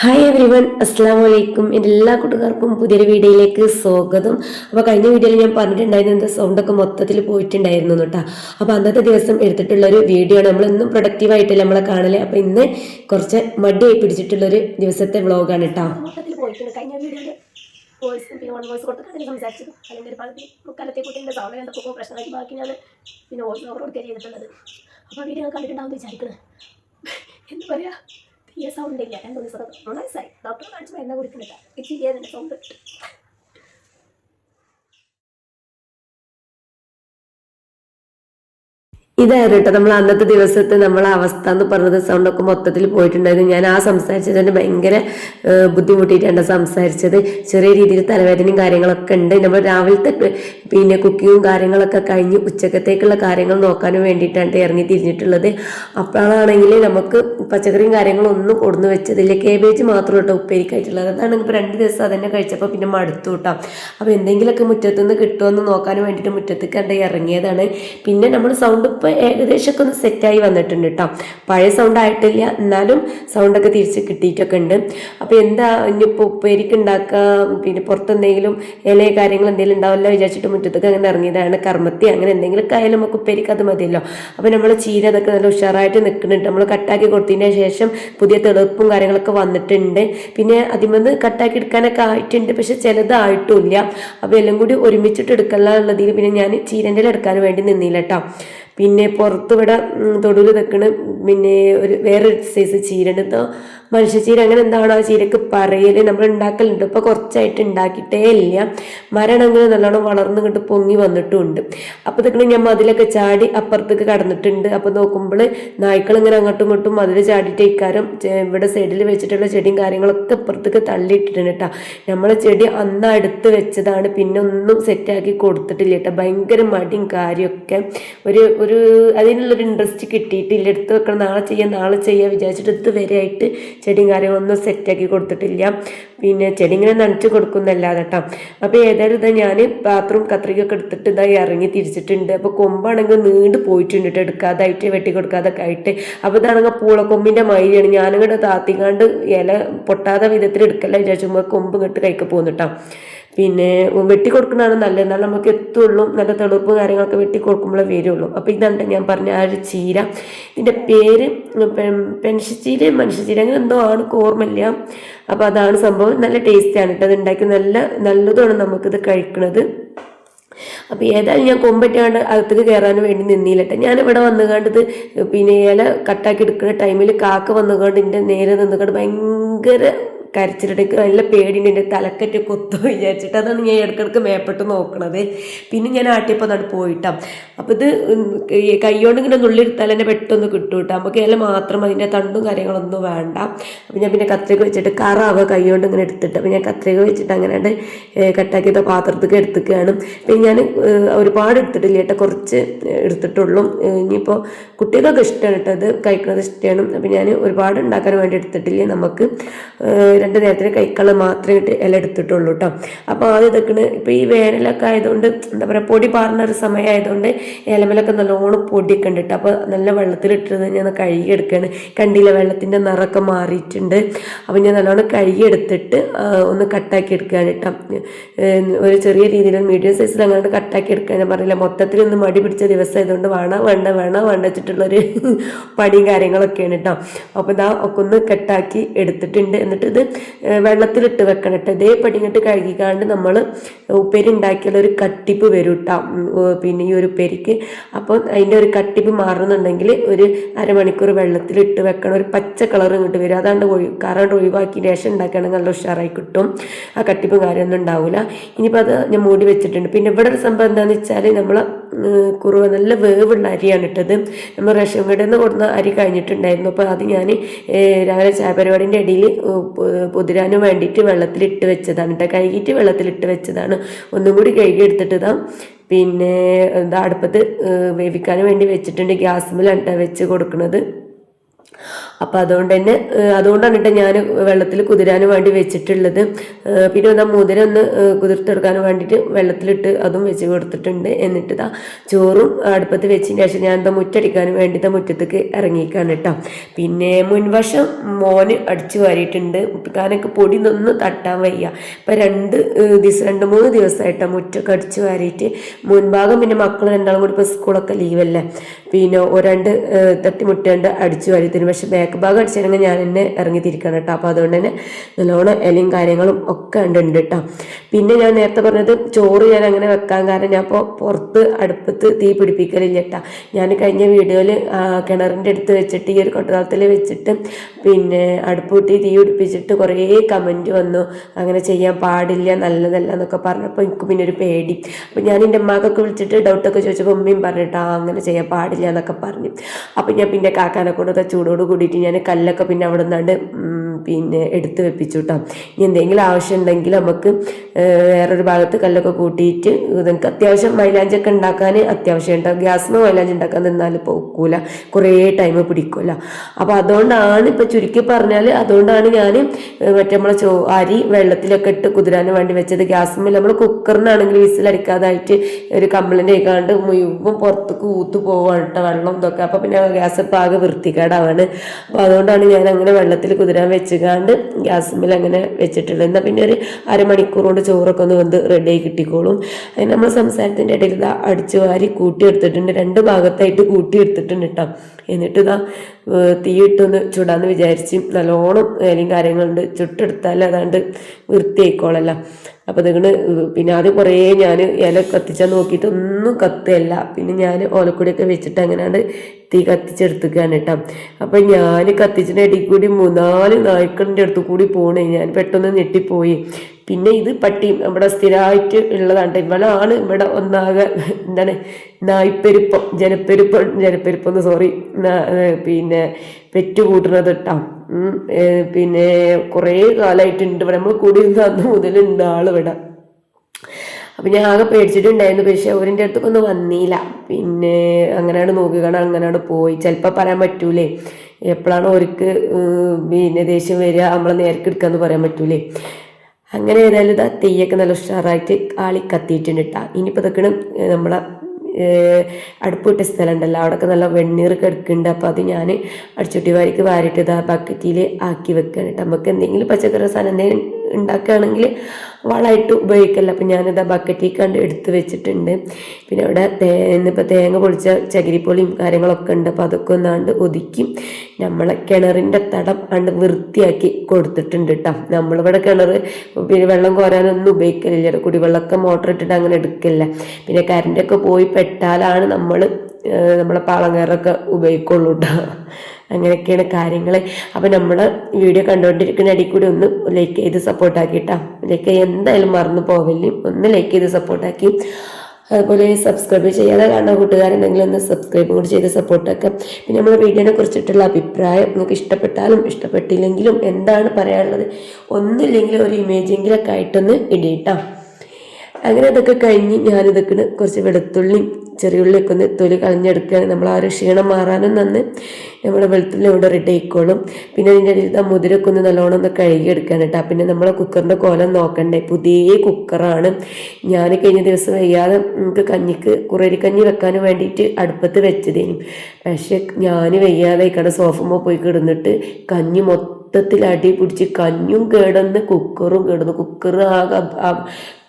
Hi every one അസ്സാം വലൈക്കും എന്റെ എല്ലാ കൂട്ടുകാർക്കും പുതിയൊരു വീഡിയോയിലേക്ക് സ്വാഗതം. അപ്പോൾ കഴിഞ്ഞ വീഡിയോയിൽ ഞാൻ പറഞ്ഞിട്ടുണ്ടായിരുന്നു എന്റെ സൗണ്ടൊക്കെ മൊത്തത്തിൽ പോയിട്ടുണ്ടായിരുന്നു കേട്ടോ. അപ്പോൾ അന്നത്തെ ദിവസം എടുത്തിട്ടുള്ള ഒരു വീഡിയോ ആണ്. നമ്മളൊന്നും പ്രൊഡക്റ്റീവ് ആയിട്ടല്ലേ നമ്മളെ കാണൽ. അപ്പോൾ ഇന്ന് കുറച്ച് മടിയായി പിടിച്ചിട്ടുള്ളൊരു ദിവസത്തെ വ്ളോഗാണ് കേട്ടോ. പിന്നെ വൺ വോയിസ് ഒരു ബാക്കി ഞാൻ പിന്നെ ഓവർ ചെയ്തിട്ടുള്ളത്. അപ്പോൾ വീഡിയോ കണ്ടിട്ടുണ്ടാവും വിചാരിക്കുന്നത് എന്താ പറയുക തീരെ സൗണ്ട് ഇല്ല രണ്ട് ദിവസം ഡോക്ടറെ കാണിച്ച് മരുന്ന് കൊടുക്കുന്നില്ല. ഇച്ചിരി അതിന്റെ സൗണ്ട് ഇതായിരുന്നു കേട്ടോ നമ്മൾ അന്നത്തെ ദിവസത്തെ നമ്മളെ അവസ്ഥ എന്ന് പറഞ്ഞത് സൗണ്ടൊക്കെ മൊത്തത്തിൽ പോയിട്ടുണ്ടായിരുന്നു. ഞാൻ ആ സംസാരിച്ചത് തന്നെ ഭയങ്കര ബുദ്ധിമുട്ടിയിട്ടാണ് സംസാരിച്ചത്. ചെറിയ രീതിയിൽ തലവേദനയും കാര്യങ്ങളൊക്കെ ഉണ്ട്. നമ്മൾ രാവിലത്തെ പിന്നെ കുക്കിങ്ങും കാര്യങ്ങളൊക്കെ കഴിഞ്ഞ് ഉച്ചക്കത്തേക്കുള്ള കാര്യങ്ങൾ നോക്കാനും വേണ്ടിയിട്ടാണ് ഇറങ്ങി തിരിഞ്ഞിട്ടുള്ളത്. അപ്പോഴാണെങ്കിൽ നമുക്ക് പച്ചക്കറിയും കാര്യങ്ങളും ഒന്നും കൊടുന്ന് വെച്ചതില്ല കേബേജ് മാത്രം കേട്ടോ ഉപ്പേരിക്കായിട്ടുള്ളത്. അതാണെങ്കിൽ ഇപ്പോൾ രണ്ട് ദിവസം അതന്നെ കഴിച്ചപ്പോൾ പിന്നെ മടുത്തു കേട്ടോ അപ്പോൾ എന്തെങ്കിലുമൊക്കെ മുറ്റത്തുനിന്ന് കിട്ടുമെന്ന് നോക്കാൻ വേണ്ടിയിട്ട് മുറ്റത്തേക്ക് കണ്ട് ഇറങ്ങിയതാണ്. പിന്നെ നമ്മൾ സൗണ്ട് ഇപ്പോൾ ഏകദേശമൊക്കെ ഒന്ന് സെറ്റായി വന്നിട്ടുണ്ട് കേട്ടോ പഴയ സൗണ്ട് ആയിട്ടില്ല എന്നാലും സൗണ്ടൊക്കെ തിരിച്ച് കിട്ടിയിട്ടൊക്കെ ഉണ്ട്. അപ്പോൾ എന്താ ഇനിയിപ്പോൾ ഉപ്പേരിക്ക് ഉണ്ടാക്കുക പിന്നെ പുറത്തെന്തെങ്കിലും ഇല കാര്യങ്ങൾ എന്തെങ്കിലും ഉണ്ടാവില്ല വിചാരിച്ചിട്ട് മുറ്റത്തൊക്കെ അങ്ങനെ ഇറങ്ങിയതാണ്. കർമ്മത്തി അങ്ങനെ എന്തെങ്കിലും ആയാലും നമുക്ക് ഉപ്പേരിക്ക് അത് മതിയല്ലോ. അപ്പോൾ നമ്മൾ ചീര അതൊക്കെ നല്ല ഉഷാറായിട്ട് നിൽക്കുന്നുണ്ട് നമ്മൾ കട്ടാക്കി കൊടുത്തതിന് ശേഷം പുതിയ തെളുപ്പും കാര്യങ്ങളൊക്കെ വന്നിട്ടുണ്ട്. പിന്നെ അതിമന്ന് കട്ടാക്കി എടുക്കാനൊക്കെ ആയിട്ടുണ്ട് പക്ഷെ ചിലതായിട്ടുമില്ല അപ്പോൾ എല്ലാം കൂടി ഒരുമിച്ചിട്ട് എടുക്കല്ല ഉള്ളതിൽ പിന്നെ ഞാൻ ചീരന്റെ എടുക്കാൻ വേണ്ടി നിന്നില്ല കേട്ടോ പിന്നെ പുറത്ത് ഇവിടെ തൊടുവിൽ നിൽക്കണ പിന്നെ ഒരു വേറൊരു സൈസ് എന്തോ മനുഷ്യച്ചീര അങ്ങനെ എന്താണോ ആ ചീരക്ക് പറയൽ. നമ്മൾ ഉണ്ടാക്കലുണ്ട്. ഇപ്പൊ കുറച്ചായിട്ട് ഉണ്ടാക്കിയിട്ടേ ഇല്ല. മരണങ്ങൾ നല്ലോണം വളർന്നു പൊങ്ങി വന്നിട്ടുണ്ട്. അപ്പൊ ഇതൊക്കെ ഞാൻ മതിലൊക്കെ ചാടി അപ്പുറത്തേക്ക് കടന്നിട്ടുണ്ട്. അപ്പൊ നോക്കുമ്പോൾ നായ്ക്കൾ ഇങ്ങനെ അങ്ങോട്ടും ഇങ്ങോട്ടും മതിൽ ചാടിയിട്ട് ഇക്കാരം ഇവിടെ സൈഡിൽ വെച്ചിട്ടുള്ള ചെടിയും കാര്യങ്ങളൊക്കെ അപ്പുറത്തേക്ക് തള്ളിയിട്ടിട്ടുണ്ട് കേട്ടോ നമ്മളെ ചെടി അന്ന് അടുത്ത് വെച്ചതാണ്. പിന്നെ ഒന്നും സെറ്റാക്കി കൊടുത്തിട്ടില്ല കേട്ടോ ഭയങ്കര മടിയും കാര്യമൊക്കെ ഒരു ഒരു അതിനുള്ളൊരു ഇൻട്രസ്റ്റ് കിട്ടിയിട്ടില്ല. എടുത്ത് വെക്കണം. നാളെ ചെയ്യാം നാളെ ചെയ്യാം വിചാരിച്ചിട്ട് ഇത് ആയിട്ട് ചെടിയും കാര്യങ്ങളൊന്നും സെറ്റാക്കി കൊടുത്തിട്ടില്ല. പിന്നെ ചെടി ഇങ്ങനെ നനച്ച് കൊടുക്കുന്നല്ലാതെ കേട്ടോ അപ്പോൾ ഏതായാലും ഇതാ ഞാൻ ബാത്റൂം കത്രികയൊക്കെ എടുത്തിട്ട് ഇതായി ഇറങ്ങി തിരിച്ചിട്ടുണ്ട്. അപ്പോൾ കൊമ്പാണെങ്കിൽ നീണ്ട് പോയിട്ടുണ്ട് കേട്ടോ എടുക്കാതായിട്ട് വെട്ടി കൊടുക്കാതൊക്കെ ആയിട്ട്. അപ്പോൾ ഇതാണെങ്കിൽ പൂളക്കൊമ്പിന്റെ മൈലിയാണ് ഞാനിങ്ങോട്ട് താത്തിക്കാണ്ട് ഇല പൊട്ടാതെ വിധത്തിൽ എടുക്കല്ല വിചാരിച്ചുമ്പോൾ കൊമ്പ് ഇങ്ങോട്ട് കൈക്ക് പോകുന്നു കേട്ടോ പിന്നെ വെട്ടി കൊടുക്കുന്നതാണ് നല്ലത്. എന്നാൽ നമുക്ക് എത്തുള്ളൂ. നല്ല തെളുപ്പ് കാര്യങ്ങളൊക്കെ വെട്ടി കൊടുക്കുമ്പോഴേ വരുള്ളൂ. അപ്പോൾ ഇതാണ് ഞാൻ പറഞ്ഞ ആ ഒരു ചീര. ഇതിന്റെ പേര് പെൻഷച്ചീര മനുഷ്യച്ചീര അങ്ങനെ എന്തോ ആണ് ഓർമ്മയില്ല. അപ്പോൾ അതാണ് സംഭവം. നല്ല ടേസ്റ്റിയാണ് കേട്ടോ. അത് ഉണ്ടാക്കി നല്ല നല്ലതുമാണ് നമുക്കിത് കഴിക്കുന്നത് അപ്പോൾ ഏതായാലും ഞാൻ കൊമ്പറ്റാണ്ട് അകത്തേക്ക് കയറാൻ വേണ്ടി നിന്നില്ലട്ടെ ഞാനിവിടെ വന്നുകാണ്ടത് പിന്നെ ഇല കട്ടാക്കി എടുക്കുന്ന ടൈമിൽ കാക്ക വന്നുകൊണ്ട് എന്റെ നേരെ നിന്നുകൊണ്ട് ഭയങ്കര കരച്ചിലിടയ്ക്ക് നല്ല പേടിയുണ്ട് എന്റെ തലക്കറ്റ് കൊത്തു വിചാരിച്ചിട്ട് അതാണ് ഞാൻ ഇടയ്ക്കിടയ്ക്ക് മേപ്പെട്ട് നോക്കണത്. പിന്നെ ഞാൻ ആട്ടിയപ്പോൾ അതാണ് പോയിട്ടാം. അപ്പോൾ ഇത് കൈകൊണ്ട് ഇങ്ങനെ നുള്ളിയെടുത്താൽ തന്നെ പെട്ടെന്ന് കിട്ടും കേട്ടോ. നമുക്ക് ഇല മാത്രം അതിന്റെ തണ്ടും കാര്യങ്ങളൊന്നും വേണ്ട. അപ്പോൾ ഞാൻ പിന്നെ കത്രിക വെച്ചിട്ട് കറാവുക കൈകൊണ്ട് ഇങ്ങനെ എടുത്തിട്ട് അപ്പോൾ ഞാൻ കത്രിക വെച്ചിട്ട് അങ്ങനെ കട്ടാക്കിയ പാത്രത്തേക്ക് എടുത്തിക്കുകയാണ് പിന്നെ ഞാൻ ഒരുപാട് എടുത്തിട്ടില്ല കേട്ടോ. കുറച്ച് എടുത്തിട്ടുള്ളൂ. ഇനിയിപ്പോൾ കുട്ടികൾക്കൊക്കെ ഇഷ്ടമാണ് കേട്ടോ അത് കഴിക്കുന്നത് ഇഷ്ടമാണ്. അപ്പോൾ ഞാൻ ഒരുപാട് ഉണ്ടാക്കാൻ വേണ്ടി എടുത്തിട്ടില്ല നമുക്ക്. രണ്ട് നേരത്തിന് കൈക്കൾ മാത്രമേ ഇല എടുത്തിട്ടുള്ളൂ കേട്ടോ അപ്പോൾ ആദ്യം ഇതൊക്കെ ഇപ്പോൾ ഈ വേനലൊക്കെ ആയതുകൊണ്ട് എന്താ പറയുക പൊടി പാറുന്ന ഒരു സമയമായതുകൊണ്ട് ഇലമലൊക്കെ നല്ലോണം പൊടിയൊക്കെ ഉണ്ട് കേട്ടോ അപ്പോൾ നല്ല വെള്ളത്തിലിട്ടത് ഞാൻ കഴുകി എടുക്കുകയാണ് കണ്ടില്ല വെള്ളത്തിന്റെ നിറമൊക്കെ മാറിയിട്ടുണ്ട്. അപ്പോൾ ഞാൻ നല്ലോണം കഴുകി എടുത്തിട്ട് ഒന്ന് കട്ടാക്കി എടുക്കുകയാണ് കേട്ടോ ഒരു ചെറിയ രീതിയിൽ മീഡിയം സൈസിൽ അങ്ങനെ കട്ടാക്കി എടുക്കാൻ പറഞ്ഞില്ല മൊത്തത്തിൽ ഒന്ന് മടി പിടിച്ച ദിവസം ആയതുകൊണ്ട് വേണം വേണ്ട വേണം വേണ്ട വെച്ചിട്ടുള്ളൊരു പണിയും കാര്യങ്ങളൊക്കെയാണ് കേട്ടോ അപ്പോൾ ഇതാ ഒക്കെ ഒന്ന് കട്ടാക്കി എടുത്തിട്ടുണ്ട്. എന്നിട്ട് ഇത് വെള്ളത്തിലിട്ട് വെക്കണം കേട്ടോ ഇതേ പടി ഇങ്ങോട്ട് കഴുകിക്കാണ്ട് നമ്മൾ ഉപ്പേരി ഒരു കട്ടിപ്പ് വരും കേട്ടോ പിന്നെ ഈ ഒരു ഉപ്പേരിക്ക്. അപ്പോൾ അതിന്റെ ഒരു കട്ടിപ്പ് മാറുന്നുണ്ടെങ്കിൽ ഒരു അരമണിക്കൂർ വെള്ളത്തിലിട്ട് വെക്കണം ഒരു പച്ച കളർ ഇങ്ങോട്ട് വരും. അതാണ്ട് ഒഴി കറണ്ട് ഒഴിവാക്കി രേഷം ഉണ്ടാക്കുകയാണെങ്കിൽ നല്ല ഉഷാറായി കിട്ടും. ആ കട്ടിപ്പും കാര്യമൊന്നും ഉണ്ടാവില്ല ഇനിയിപ്പോൾ അത് ഞാൻ മൂടി വെച്ചിട്ടുണ്ട്. പിന്നെ ഇവിടെ ഒരു സംഭവം എന്താണെന്ന് വെച്ചാൽ നമ്മൾ കുറുവ നല്ല വേവുള്ള അരിയാണ് ഇട്ടത്. നമ്മൾ റേഷൻ കടയിൽ നിന്ന് കൊടുന്ന അരി കഴിഞ്ഞിട്ടുണ്ടായിരുന്നു. അപ്പോൾ അത് ഞാൻ രാവിലെ ചായ പരിപാടിന്റെ ഇടയിൽ പൊതിരാനും വേണ്ടിയിട്ട് വെള്ളത്തിലിട്ട് വെച്ചതാണ്. കേട്ടോ കഴുകിയിട്ട് വെള്ളത്തിലിട്ട് വെച്ചതാണ്. ഒന്നും കൂടി കഴുകി എടുത്തിട്ട് ഇതാ പിന്നെ എന്താ അടുപ്പത്ത് വേവിക്കാൻ വേണ്ടി വെച്ചിട്ടുണ്ട്. ഗ്യാസ് മേലാണ് വെച്ച് കൊടുക്കുന്നത് അപ്പോൾ അതുകൊണ്ട് തന്നെ അതുകൊണ്ടാണ് കേട്ടോ ഞാൻ വെള്ളത്തിൽ കുതിരാൻ വേണ്ടി വെച്ചിട്ടുള്ളത്. പിന്നെ ഒന്ന് മുതിര ഒന്ന് കുതിർത്തെടുക്കാൻ വേണ്ടിയിട്ട് വെള്ളത്തിലിട്ട് അതും വെച്ച് കൊടുത്തിട്ടുണ്ട്. എന്നിട്ട് ഇതാ ചോറും അടുപ്പത്ത് വെച്ചതിന് ശേഷം ഞാൻ എന്താ മുറ്റടിക്കാൻ വേണ്ടി ഇതാ മുറ്റത്തേക്ക് ഇറങ്ങിക്കാണ് കേട്ടോ. പിന്നെ മുൻവശം മോന് അടിച്ചു വാരിയിട്ടുണ്ട്. കാനൊക്കെ പൊടി നിന്ന് തട്ടാൻ വയ്യ. ഇപ്പം രണ്ട് ദിവസം രണ്ട് മൂന്ന് ദിവസമായിട്ടാണ് മുറ്റൊക്കെ അടിച്ചു വാരിയിട്ട്. മുൻഭാഗം പിന്നെ മക്കൾ രണ്ടാളും കൂടി ഇപ്പോൾ സ്കൂളൊക്കെ ലീവല്ലേ. പിന്നെ രണ്ട് തട്ടിമുട്ടേണ്ട അടിച്ചു വാരി തരും പക്ഷെ ഭാഗം അടിച്ചിരുന്നെങ്കിൽ ഞാൻ എന്നെ ഇറങ്ങി തിരിക്കണം കേട്ടോ. അപ്പോൾ അതുകൊണ്ട് തന്നെ നല്ലോണം ഇലയും കാര്യങ്ങളും ഒക്കെ ഉണ്ട് കേട്ടോ. പിന്നെ ഞാൻ നേരത്തെ പറഞ്ഞത് ചോറ് ഞാൻ അങ്ങനെ വെക്കാൻ കാരണം ഞാൻ ഇപ്പോൾ പുറത്ത് അടുപ്പത്ത് തീ പിടിപ്പിക്കലില്ല കേട്ടോ. ഞാൻ കഴിഞ്ഞ വീഡിയോയിൽ കിണറിന്റെ അടുത്ത് വെച്ചിട്ട് ഈ ഒരു കൊട്ടതാളത്തിൽ വെച്ചിട്ട് പിന്നെ അടുപ്പ് കൂട്ടി തീ പിടിപ്പിച്ചിട്ട് കുറേ കമന്റ് വന്നു. അങ്ങനെ ചെയ്യാൻ പാടില്ല നല്ലതല്ല എന്നൊക്കെ പറഞ്ഞപ്പോൾ എനിക്ക് പിന്നെ ഒരു പേടി. അപ്പോൾ ഞാൻ എന്റെ അമ്മക്കൊക്കെ വിളിച്ചിട്ട് ഡൗട്ടൊക്കെ ചോദിച്ചപ്പോൾ ഉമ്മയും പറഞ്ഞിട്ടാ അങ്ങനെ ചെയ്യാൻ പാടില്ല എന്നൊക്കെ പറഞ്ഞു. അപ്പോൾ ഞാൻ പിന്നെ കാക്കാനെ കൊണ്ടൊക്കെ ചൂടോട് കൂടിയിട്ട് ഞാൻ കല്ലൊക്കെ പിന്നെ അവിടെ നിന്നാണ്ട് പിന്നെ എടുത്ത് വെപ്പിച്ചു കേട്ടോ ഇനി എന്തെങ്കിലും ആവശ്യം ഉണ്ടെങ്കിൽ നമുക്ക് വേറൊരു ഭാഗത്ത് കല്ലൊക്കെ കൂട്ടിയിട്ട് നിങ്ങൾക്ക് അത്യാവശ്യം മൈലാഞ്ചൊക്കെ ഉണ്ടാക്കാൻ അത്യാവശ്യം ഉണ്ടാവും ഗ്യാസിന് മൈലാഞ്ചി ഉണ്ടാക്കാൻ നിന്നാൽ പോക്കൂല കുറേ ടൈം പിടിക്കില്ല അപ്പോൾ അതുകൊണ്ടാണ് ഇപ്പോൾ ചുരുക്കി പറഞ്ഞാൽ അതുകൊണ്ടാണ് ഞാൻ മറ്റേ നമ്മളെ ചോ അരി വെള്ളത്തിലൊക്കെ ഇട്ട് കുതിരാൻ വേണ്ടി വെച്ചത്. ഗ്യാസുമില്ല നമ്മൾ കുക്കറിനാണെങ്കിൽ വിസിലടിക്കാതായിട്ട് ഒരു കംപ്ലൈന്റ് ആയിക്കാണ്ട് മുഴുവൻ പുറത്തേക്ക് ഊത്ത് പോവാണ് കേട്ടോ വെള്ളം ഇതൊക്കെ. അപ്പോൾ പിന്നെ ഗ്യാസ് ആകെ വൃത്തികേടാവാണ്. അപ്പോൾ അതുകൊണ്ടാണ് ഞാൻ അങ്ങനെ വെള്ളത്തിൽ കുതിരാൻ വെച്ചുകാണ്ട് ഗ്യാസിൽ അങ്ങനെ വെച്ചിട്ടുള്ളത്. എന്നാൽ പിന്നെ ഒരു അരമണിക്കൂർ കൊണ്ട് ചോറൊക്കെ ഒന്ന് വന്ന് റെഡിയായി കിട്ടിക്കോളും. അതിന് നമ്മൾ സംസാരത്തിന്റെ ഇടയിൽ ഇതാ അടിച്ചു വാരി കൂട്ടിയെടുത്തിട്ടുണ്ട് രണ്ട് ഭാഗത്തായിട്ട് കൂട്ടിയെടുത്തിട്ടുണ്ട് കേട്ടോ എന്നിട്ട് ഇതാ തീയിട്ടൊന്ന് ചുടാന്ന് വിചാരിച്ച് നല്ലോണം ഇലയും കാര്യങ്ങളുണ്ട്. ചുട്ടെടുത്താൽ അതാണ്ട് വൃത്തിയായിക്കോളല്ല. അപ്പോൾ അതുകൊണ്ട് പിന്നെ ആദ്യം കുറേ ഞാൻ ഇല കത്തിച്ചാൽ നോക്കിയിട്ടൊന്നും കത്തുകയല്ല. പിന്നെ ഞാൻ ഓലക്കൊടിയൊക്കെ വെച്ചിട്ട് അങ്ങനെയാണ് തീ കത്തിച്ചെടുത്തുകയാണ് കേട്ടോ. അപ്പം ഞാൻ കത്തിച്ചിന്റെ ഇടയിൽ കൂടി മൂന്നാൽ നായ്ക്കളിന്റെ അടുത്ത് കൂടി പോണേ. ഞാൻ പെട്ടെന്ന് ഞെട്ടിപ്പോയി. പിന്നെ ഇത് പട്ടി നമ്മുടെ സ്ഥിരമായിട്ട് ഉള്ളതാണ് ഇവളാണ് ഇവിടെ ഒന്നാകെ എന്താണ് നായ്പ്പെരുപ്പം ജനപ്പെരുപ്പം ജനപ്പെരുപ്പം സോറി പിന്നെ പെറ്റ് കൂട്ടുന്നത് കേട്ടോ പിന്നെ കുറേ കാലമായിട്ടുണ്ട് ഇവിടെ നമ്മൾ കൂടി അന്ന് ഉണ്ട് ആളിവിടെ അപ്പം ഞാൻ ആകെ പേടിച്ചിട്ടുണ്ടായിരുന്നു. പക്ഷേ അവരിന്റെ അടുത്തൊന്നും വന്നില്ല പിന്നെ അങ്ങനെയാണ് നോക്കിക്കണം അങ്ങനെയാണ് പോയി. ചിലപ്പോൾ പറയാൻ പറ്റൂലേ. എപ്പോഴാണ് അവർക്ക് പിന്നെ ദേഷ്യം വരിക നമ്മളെ നേർക്ക് എടുക്കാന്ന് പറയാൻ പറ്റൂലേ. അങ്ങനെ ഏതായാലും ഇതാ തെയ്യൊക്കെ നല്ല ഉഷാറായിട്ട് ആളി കത്തിയിട്ടുണ്ട് കേട്ടോ ഇനിയിപ്പോൾ ഇതൊക്കെയാണ് നമ്മളെ അടുപ്പിട്ട സ്ഥലം ഉണ്ടല്ലോ അവിടെയൊക്കെ നല്ല വെണ്ണീർ കിടക്കുന്നുണ്ട് അപ്പോൾ അത് ഞാൻ അടിച്ചുട്ടി വാരിക്ക് വാരിയിട്ട് ഇതാ ബക്കറ്റിൽ ആക്കി വെക്കുകയാണ് കേട്ടോ നമുക്ക് എന്തെങ്കിലും പച്ചക്കറി സാധനം എന്തെങ്കിലും ഉണ്ടാക്കുകയാണെങ്കിൽ വളമായിട്ട് ഉപയോഗിക്കല്ല. അപ്പം ഞാനിതാ ബക്കറ്റിൽ കണ്ട് എടുത്ത് വെച്ചിട്ടുണ്ട്. പിന്നെ അവിടെ തേ ഇന്നിപ്പോൾ തേങ്ങ പൊളിച്ച ചകിരിപ്പൊളിയും കാര്യങ്ങളൊക്കെ ഉണ്ട്. അപ്പോൾ അതൊക്കെ ഒന്നാണ്ട് ഒതുക്കി നമ്മളെ കിണറിന്റെ തടം അണ്ട് വൃത്തിയാക്കി കൊടുത്തിട്ടുണ്ട് കേട്ടോ നമ്മളിവിടെ കിണർ പിന്നെ വെള്ളം കോരാനൊന്നും ഉപയോഗിക്കലില്ല. കുടിവെള്ളമൊക്കെ മോട്ടർ ഇട്ടിട്ട് അങ്ങനെ എടുക്കില്ല. പിന്നെ കറണ്ടൊക്കെ പോയി പെട്ടാലാണ് നമ്മൾ നമ്മളെ പാളങ്ങാരൊക്കെ ഉപയോഗിക്കുള്ളൂ കേട്ടോ അങ്ങനെയൊക്കെയാണ് കാര്യങ്ങൾ അപ്പോൾ നമ്മൾ വീഡിയോ കണ്ടുകൊണ്ടിരിക്കുന്ന അടി കൂടി ഒന്ന് ലൈക്ക് ചെയ്ത് സപ്പോർട്ടാക്കിട്ടാ ലൈക്ക് എന്തായാലും മറന്നു പോവില്ലേ. ഒന്ന് ലൈക്ക് ചെയ്ത് സപ്പോർട്ടാക്കി അതുപോലെ സബ്സ്ക്രൈബ് ചെയ്യാതെ കാണുന്ന കൂട്ടുകാരുണ്ടെങ്കിൽ ഒന്ന് സബ്സ്ക്രൈബ് കൂടി ചെയ്ത് സപ്പോർട്ടാക്കാം പിന്നെ നമ്മുടെ വീഡിയോനെ കുറിച്ചിട്ടുള്ള അഭിപ്രായം നിങ്ങൾക്ക് ഇഷ്ടപ്പെട്ടാലും ഇഷ്ടപ്പെട്ടില്ലെങ്കിലും എന്താണ് പറയാനുള്ളത്? ഒന്നുമില്ലെങ്കിലും ഒരു ഇമേജെങ്കിലൊക്കെ ആയിട്ടൊന്ന് ഇടിയിട്ടാം അങ്ങനെ അതൊക്കെ കഴിഞ്ഞ് ഞാനിതൊക്കെ കുറച്ച് വെളുത്തുള്ളിയും ചെറിയുള്ളിയൊക്കെ ഒന്ന് തൊലി കളഞ്ഞെടുക്കുകയാണ്. നമ്മൾ ആ ഒരു ക്ഷീണം മാറാനും നന്ന് നമ്മുടെ വെളുത്തുള്ളി ഇവിടെ റെഡി ആയിക്കോളും. പിന്നെ അതിന്റെ ഇടയിൽ ആ മുതിരൊക്കെ ഒന്ന് നല്ലോണം ഒന്ന് കഴുകിയെടുക്കാൻ കേട്ടോ. പിന്നെ നമ്മളെ കുക്കറിന്റെ കോലം നോക്കണ്ടേ? പുതിയ കുക്കറാണ്. ഞാൻ കഴിഞ്ഞ ദിവസം വയ്യാതെ നമുക്ക് കഞ്ഞിക്ക് കുറേരിക്കഞ്ഞി വെക്കാൻ വേണ്ടിയിട്ട് അടുപ്പത്ത് വെച്ചതേനും. പക്ഷേ ഞാൻ വയ്യാതെ കട സോഫമ്മ പോയി കിടന്നിട്ട് കഞ്ഞി മൊത്തം മൊത്തത്തിൽ അടി പിടിച്ച് കഞ്ഞും കേടന്ന് കുക്കറും കേടന്ന് കുക്കർ ആകെ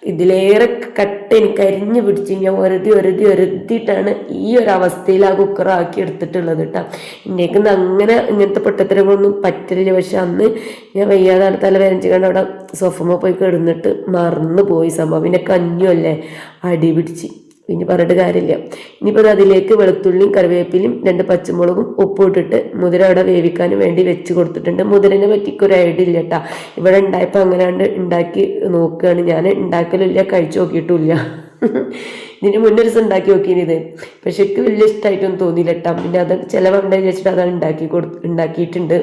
ഇതിലേറെ കട്ട എനിക്ക് അരിഞ്ഞ് പിടിച്ച് ഞാൻ ഒരതി ഒരതി ഒരതിയിട്ടാണ് ഈ ഒരു അവസ്ഥയിൽ ആ കുക്കർ ആക്കി എടുത്തിട്ടുള്ളത് കേട്ടോ എന്നേക്ക് അങ്ങനെ ഇങ്ങനത്തെ പൊട്ടത്തരങ്ങളൊന്നും പറ്റില്ല. പക്ഷെ അന്ന് ഞാൻ വയ്യാതെ തല വേദനിച്ച് കണ്ട് അവിടെ സോഫമ്മ പോയി കിടന്നിട്ട് മറന്നു പോയി സംഭവം. പിന്നെ കഞ്ഞുമല്ലേ അടി പിടിച്ച്. പിന്നെ പറഞ്ഞിട്ട് കാര്യമില്ല. ഇനിയിപ്പോൾ അതിലേക്ക് വെളുത്തുള്ളിയും കറിവേപ്പിലും രണ്ട് പച്ചമുളകും ഉപ്പും ഇട്ടിട്ട് മുതിര അവിടെ വേവിക്കാൻ വേണ്ടി വെച്ച് കൊടുത്തിട്ടുണ്ട്. മുതിരനെ പറ്റിക്ക് ഒരു ഐഡിയ ഇല്ല കേട്ടാ ഇവിടെ ഉണ്ടായപ്പോൾ അങ്ങനെയാണ്ട് ഉണ്ടാക്കി നോക്കുകയാണ്. ഞാൻ ഉണ്ടാക്കലില്ല കഴിച്ചു നോക്കിയിട്ടില്ല. ഇതിന് മുന്നേ ദിവസം ഉണ്ടാക്കി നോക്കിയത് പക്ഷെ എനിക്ക് വലിയ ഇഷ്ടമായിട്ടൊന്നും തോന്നിയില്ല കേട്ടാ പിന്നെ അത് ചിലവുണ്ടായി വെച്ചിട്ട് അതാണ് ഉണ്ടാക്കി കൊടു ഉണ്ടാക്കിയിട്ടുണ്ട്.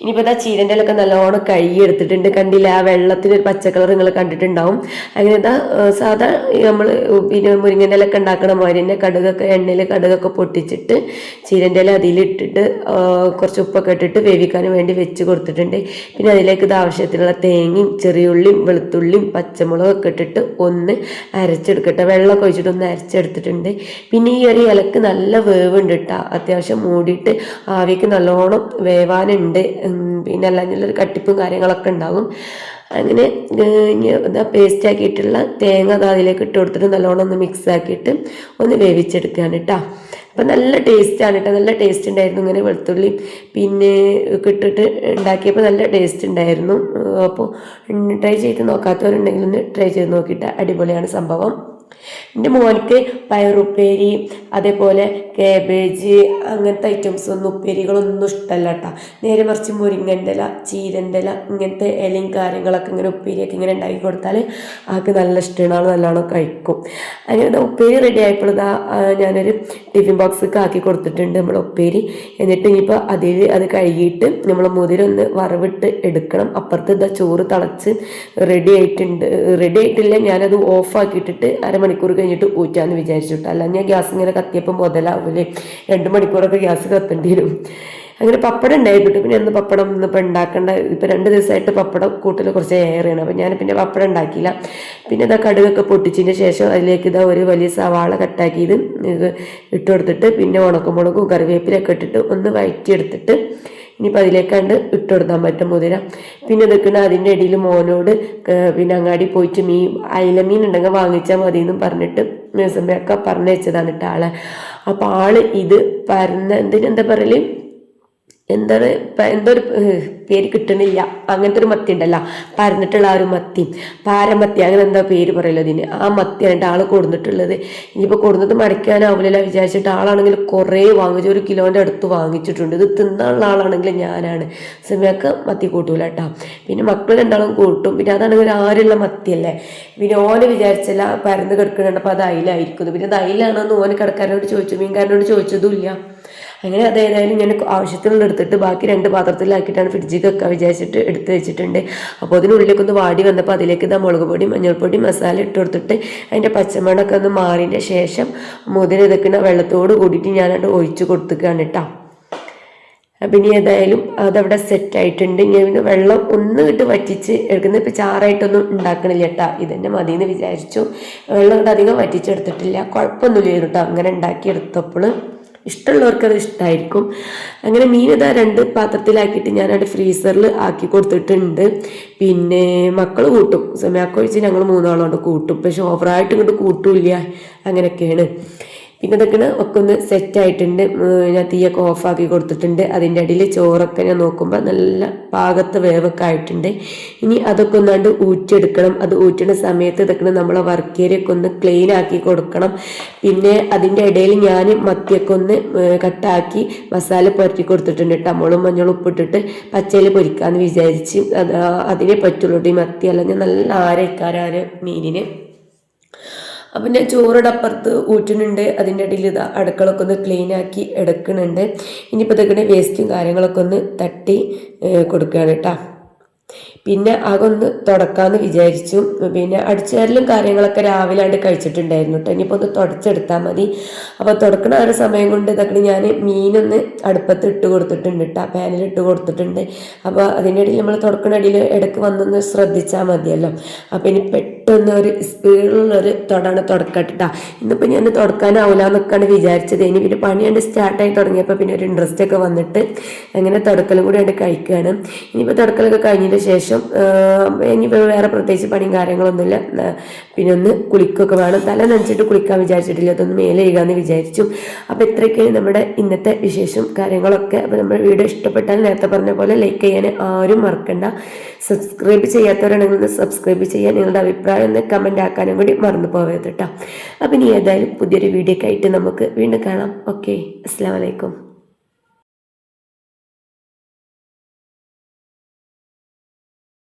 ഇനിയിപ്പോൾ ഇതാ ചീരന്റെ ഇലൊക്കെ നല്ലോണം കഴുകി എടുത്തിട്ടുണ്ട് കണ്ടില്ല? ആ വെള്ളത്തിന് ഒരു പച്ച കളർ നിങ്ങൾ കണ്ടിട്ടുണ്ടാവും. അങ്ങനെ ഏഹ് സാധാ നമ്മൾ പിന്നെ മുരിങ്ങന്റെ ഇലൊക്കെ ഉണ്ടാക്കണ മാതിരി തന്നെ കടുകൊക്കെ എണ്ണയിൽ കടുകൊക്കെ പൊട്ടിച്ചിട്ട് ചീരന്റെ ഇല അതിലിട്ടിട്ട് കുറച്ച് ഉപ്പൊക്കെ ഇട്ടിട്ട് വേവിക്കാൻ വേണ്ടി വെച്ച് കൊടുത്തിട്ടുണ്ട്. പിന്നെ അതിലേക്ക് ഇത് ആവശ്യത്തിനുള്ള തേങ്ങയും ചെറിയുള്ളിയും വെളുത്തുള്ളിയും പച്ചമുളകൊക്കെ ഇട്ടിട്ട് ഒന്ന് അരച്ചെടുക്കട്ടെ. വെള്ളമൊക്കെ ഒഴിച്ചിട്ട് ഒന്ന് അരച്ചെടുത്തിട്ടുണ്ട്. പിന്നെ ഈ ഒരു ഇലക്ക് നല്ല വേവുണ്ട് കേട്ടോ അത്യാവശ്യം മൂടിയിട്ട് ആവിക്ക് നല്ലോണം വേവാനുണ്ട്. ഉം, പിന്നെ അല്ലാഞ്ഞുള്ളൊരു കട്ടിപ്പും കാര്യങ്ങളൊക്കെ ഉണ്ടാകും. അങ്ങനെ ഇതാ പേസ്റ്റ് ആക്കിയിട്ടുള്ള തേങ്ങ അത് അതിലേക്ക് ഇട്ട് കൊടുത്തിട്ട് നല്ലോണം ഒന്ന് മിക്സ് ആക്കിയിട്ട് ഒന്ന് വേവിച്ചെടുക്കുകയാണ് കേട്ടോ അപ്പം നല്ല ടേസ്റ്റാണ് കേട്ടോ നല്ല ടേസ്റ്റ് ഉണ്ടായിരുന്നു ഇങ്ങനെ വെളുത്തുള്ളി പിന്നെ കിട്ടിട്ട് ഉണ്ടാക്കിയപ്പോൾ നല്ല ടേസ്റ്റ് ഉണ്ടായിരുന്നു. അപ്പോൾ ട്രൈ ചെയ്ത് നോക്കാത്തവരുണ്ടെങ്കിൽ ഒന്ന് ട്രൈ ചെയ്ത് നോക്കിയിട്ട് അടിപൊളിയാണ് സംഭവം. എന്റെ മോനിക്ക് പയറുപ്പേരി അതേപോലെ കാബേജ് അങ്ങനത്തെ ഐറ്റംസ് ഒന്നും ഉപ്പേരികളൊന്നും ഇഷ്ടമല്ല കേട്ടോ നേരെ മറിച്ച് മുരിങ്ങന്റെ ഇല ചീരന്റെ ഇല ഇങ്ങനത്തെ ഇലയും കാര്യങ്ങളൊക്കെ ഇങ്ങനെ ഉപ്പേരിയൊക്കെ ഇങ്ങനെ ഉണ്ടാക്കി കൊടുത്താൽ ആൾക്ക് നല്ല ഇഷ്ടമാണ് നല്ലോണം കഴിക്കും. അങ്ങനെ ഉപ്പേരി റെഡി ആയപ്പോൾ ഞാനൊരു ടിഫിൻ ബോക്സ് ആക്കി കൊടുത്തിട്ടുണ്ട് നമ്മൾ ഉപ്പേരി. എന്നിട്ട് ഇനിയിപ്പോൾ അതിൽ അത് കഴുകിയിട്ട് നമ്മൾ മുതിരൊന്ന് വറവിട്ട് എടുക്കണം. അപ്പുറത്ത് ഇതാ ചോറ് തിളച്ച് റെഡി ആയിട്ടുണ്ട്. റെഡി ആയിട്ടില്ല ഞാനത് ഓഫ് ആക്കിയിട്ടിട്ട് അരമണിക്കൂർ കഴിഞ്ഞിട്ട് ഊറ്റാന്ന് വിചാരിച്ചിട്ട് അല്ല ഞാൻ ഗ്യാസ് ഇങ്ങനെ കത്തിയപ്പോൾ മുതലാവൂലേ. രണ്ട് മണിക്കൂറൊക്കെ ഗ്യാസ് കത്തേണ്ടി വരും. അങ്ങനെ പപ്പടം ഉണ്ടായിക്കിട്ടു പിന്നെ ഒന്ന് പപ്പടം ഇന്നിപ്പോൾ ഉണ്ടാക്കേണ്ട. ഇപ്പം രണ്ട് ദിവസമായിട്ട് പപ്പടം കൂട്ടിൽ കുറച്ച് ഏറെയാണ്. അപ്പം ഞാൻ പിന്നെ പപ്പടം ഉണ്ടാക്കിയില്ല. പിന്നെ ഇതാ കടുകൊക്കെ പൊട്ടിച്ചതിന് ശേഷം അതിലേക്ക് ഇതാ ഒരു വലിയ സവാള കട്ടാക്കിയത് ഇട്ട് കൊടുത്തിട്ട് പിന്നെ ഉണക്കമുളകും കറിവേപ്പിലൊക്കെ ഇട്ടിട്ട് ഒന്ന് വഴറ്റിയെടുത്തിട്ട് ഇനിയിപ്പോൾ അതിലേക്കാണ്ട് ഇട്ട് കൊടുക്കാൻ പറ്റും മുതിര. പിന്നെ നിൽക്കുന്ന അതിന്റെ ഇടയിൽ മോനോട് പിന്നെ അങ്ങാടി പോയിട്ട് മീൻ അയില മീൻ ഉണ്ടെങ്കിൽ വാങ്ങിച്ചാൽ മതി എന്നും പറഞ്ഞിട്ട് മേസമ്മയൊക്കെ പറഞ്ഞു വെച്ചതാണ് കേട്ടോ ആളെ. അപ്പോൾ ആൾ ഇത് പരന്ന എന്തിനെന്താ പറയൽ? എന്താണ് എന്തൊരു പേര് കിട്ടണില്ല. അങ്ങനത്തെ ഒരു മത്തി ഉണ്ടല്ലോ. പരന്നിട്ടുള്ള ആ ഒരു മത്തി. പാരമത്തി അങ്ങനെ എന്താ പേര് പറയല്ലോ ഇതിന് ആ മത്തിയാണ് ആൾ കൊടുത്തിട്ടുള്ളത് ഇനിയിപ്പോൾ കൊടുന്നത് മടക്കാനാവില്ല വിചാരിച്ചിട്ട് ആളാണെങ്കിൽ കുറേ വാങ്ങിച്ചു. ഒരു കിലോന്റെ അടുത്ത് വാങ്ങിച്ചിട്ടുണ്ട്. ഇത് തിന്നാനുള്ള ആളാണെങ്കിൽ ഞാനാണ്. സമയക്ക് മത്തി കൂട്ടൂല കേട്ടോ. പിന്നെ മക്കൾ രണ്ടാളും കൂട്ടും. പിന്നെ അതാണെങ്കിൽ ആരുള്ള മത്തിയല്ലേ? പിന്നെ ഓനെ വിചാരിച്ചല്ല പരന്ന് കിടക്കുന്നുണ്ട് അപ്പോൾ അത് അയിലായിരിക്കുന്നു. പിന്നെ അത് അയിലാണെന്ന് ഓന് കിടക്കാരനോട് ചോദിച്ചു. മീൻകാരനോട് ചോദിച്ചതുമില്ല അങ്ങനെ അതേതായാലും ഞാൻ ആവശ്യത്തിനുള്ള എടുത്തിട്ട് ബാക്കി രണ്ട് പാത്രത്തിലാക്കിയിട്ടാണ് ഫ്രിഡ്ജിൽ വെക്കാൻ വിചാരിച്ചിട്ട് എടുത്ത് വെച്ചിട്ടുണ്ട്. അപ്പോൾ അതിനുള്ളിലേക്ക് ഒന്ന് വാടി വന്നപ്പോൾ അതിലേക്ക് ഇതാ മുളക് പൊടി മഞ്ഞൾപ്പൊടി മസാല ഇട്ട് കൊടുത്തിട്ട് അതിന്റെ പച്ചമണമൊക്കെ ഒന്ന് മാറിയതിന്റെ ശേഷം മുതിര ഇതൊക്കെ വെള്ളത്തോട് കൂടിയിട്ട് ഞാനത് ഒഴിച്ച് കൊടുത്തുകയാണ് കേട്ടോ ഇനി ഏതായാലും അതവിടെ സെറ്റ് ആയിട്ടുണ്ട്. ഇനി പിന്നെ വെള്ളം ഒന്ന് ഇട്ട് വറ്റിച്ച് എടുക്കുന്ന ഇപ്പം ചാറായിട്ടൊന്നും ഉണ്ടാക്കണില്ല കേട്ടോ ഇതന്നെ മതി എന്ന് വിചാരിച്ചു. വെള്ളം കൊണ്ട് അധികം വറ്റിച്ചെടുത്തിട്ടില്ല. കുഴപ്പമൊന്നുമില്ല കേട്ടോ അങ്ങനെ ഉണ്ടാക്കിയെടുത്തപ്പോൾ ഇഷ്ടമുള്ളവർക്ക് അത് ഇഷ്ടമായിരിക്കും അങ്ങനെ മീൻ ഇതാ രണ്ട് പാത്രത്തിലാക്കിയിട്ട് ഞാൻ ഞാനവിടെ ഫ്രീസറിൽ ആക്കി കൊടുത്തിട്ടുണ്ട്. പിന്നെ മക്കൾ കൂട്ടും. സമയാക്കൊഴിച്ച് ഞങ്ങൾ മൂന്നാളോണ്ട് കൂട്ടും. പക്ഷെ ഓവറായിട്ട് ഇങ്ങോട്ട് കൂട്ടില്ല. അങ്ങനെയൊക്കെയാണ്. പിന്നെ ഇതൊക്കെ ഒക്കെ ഒന്ന് സെറ്റ് ആയിട്ടുണ്ട്. ഉം, ഞാൻ തീയൊക്കെ ഓഫാക്കി കൊടുത്തിട്ടുണ്ട്. അതിന്റെ അടിയിൽ ചോറൊക്കെ ഞാൻ നോക്കുമ്പോൾ നല്ല പാകത്ത് വേവൊക്കെ ആയിട്ടുണ്ട്. ഇനി അതൊക്കെ ഒന്നാണ്ട് ഊറ്റിയെടുക്കണം. അത് ഊറ്റുന്ന സമയത്ത് ഇതൊക്കെ നമ്മളെ വർക്ക് ഏരിയ ഒക്കെ ഒന്ന് ക്ലീൻ ആക്കി കൊടുക്കണം. പിന്നെ അതിന്റെ ഇടയിൽ ഞാൻ മത്തിയൊക്കെ ഒന്ന് കട്ടാക്കി മസാല പുരട്ടി കൊടുത്തിട്ടുണ്ട് ടമോളും മുളും മഞ്ഞളും ഉപ്പിട്ടിട്ട് പച്ചയിൽ പൊരിക്കാമെന്ന് വിചാരിച്ച്. അത് അതിനെ പറ്റുള്ളൂ. ഈ മത്തി അല്ലെങ്കിൽ നല്ല ആരക്കാരാണ് മീനിന്. അപ്പം ഞാൻ ചോറുടെ അപ്പുറത്ത് ഊറ്റുന്നുണ്ട്. അതിന്റെ ഇടയിൽ ഇതാ അടുക്കളൊക്കെ ഒന്ന് ക്ലീൻ ആക്കി എടുക്കുന്നുണ്ട്. ഇനിയിപ്പോൾ ഇതൊക്കെ വേസ്റ്റും കാര്യങ്ങളൊക്കെ ഒന്ന് തട്ടി കൊടുക്കുകയാണ് കേട്ടോ. പിന്നെ അതൊന്ന് തുടക്കാമെന്ന് വിചാരിച്ചു. പിന്നെ അടിച്ചുകാരിലും കാര്യങ്ങളൊക്കെ രാവിലെ ആണ്ട് കഴിച്ചിട്ടുണ്ടായിരുന്നു കേട്ടോ ഇനിയിപ്പോൾ ഒന്ന് തുടച്ചെടുത്താൽ മതി. അപ്പോൾ തുടക്കണ ഒരു സമയം കൊണ്ട് ഇതൊക്കെ ഞാൻ മീനൊന്ന് അടുപ്പത്ത് ഇട്ട് കൊടുത്തിട്ടുണ്ട് കേട്ടോ പാനിൽ ഇട്ട് കൊടുത്തിട്ടുണ്ട്. അപ്പോൾ അതിന്റെ ഇടയിൽ നമ്മൾ തുടക്കണ ഇടയിൽ ഇടയ്ക്ക് വന്നൊന്ന് ശ്രദ്ധിച്ചാൽ മതിയല്ലോ. അപ്പോൾ ഇനി പെട്ടെന്ന് ഒരു സ്പീഡിലുള്ളൊരു തൊടാണ് തുടക്കട്ടാ ഇന്നിപ്പോൾ ഞാൻ തുടക്കാനാവില്ല എന്നൊക്കെയാണ് വിചാരിച്ചത്. ഇനി പിന്നെ പണി കണ്ട് സ്റ്റാർട്ടായി തുടങ്ങിയപ്പോൾ പിന്നെ ഒരു ഇൻട്രസ്റ്റ് ഒക്കെ വന്നിട്ട് അങ്ങനെ തുടക്കലും കൂടി കണ്ട് കഴിക്കുകയാണ് ഇനിയിപ്പോൾ തുടക്കലൊക്കെ കഴിഞ്ഞതിന് ശേഷം ഇനി വേറെ പ്രത്യേകിച്ച് പണിയും കാര്യങ്ങളൊന്നുമില്ല. പിന്നെ ഒന്ന് കുളിക്കൊക്കെ വേണം. തല നനച്ചിട്ട് കുളിക്കാൻ വിചാരിച്ചിട്ടില്ല. അതൊന്ന് മേലെ ചെയ്യുകയെന്ന് വിചാരിച്ചു. അപ്പോൾ ഇത്രയൊക്കെയാണ് നമ്മുടെ ഇന്നത്തെ വിശേഷം കാര്യങ്ങളൊക്കെ. അപ്പോൾ നമ്മുടെ വീഡിയോ ഇഷ്ടപ്പെട്ടാൽ നേരത്തെ പറഞ്ഞ പോലെ ലൈക്ക് ചെയ്യാൻ ആരും മറക്കണ്ട. സബ്സ്ക്രൈബ് ചെയ്യാത്തവരാണെങ്കിൽ ഒന്ന് സബ്സ്ക്രൈബ് ചെയ്യാൻ നിങ്ങളുടെ അഭിപ്രായം ഒന്ന് കമന്റ് ആക്കാനും കൂടി മറന്നു പോകരുത് കേട്ടോ അപ്പം ഇനി ഏതായാലും പുതിയൊരു വീഡിയോ ഒക്കെ ആയിട്ട് നമുക്ക് വീണ്ടും കാണാം. ഓക്കെ അസ്സാം വലൈക്കും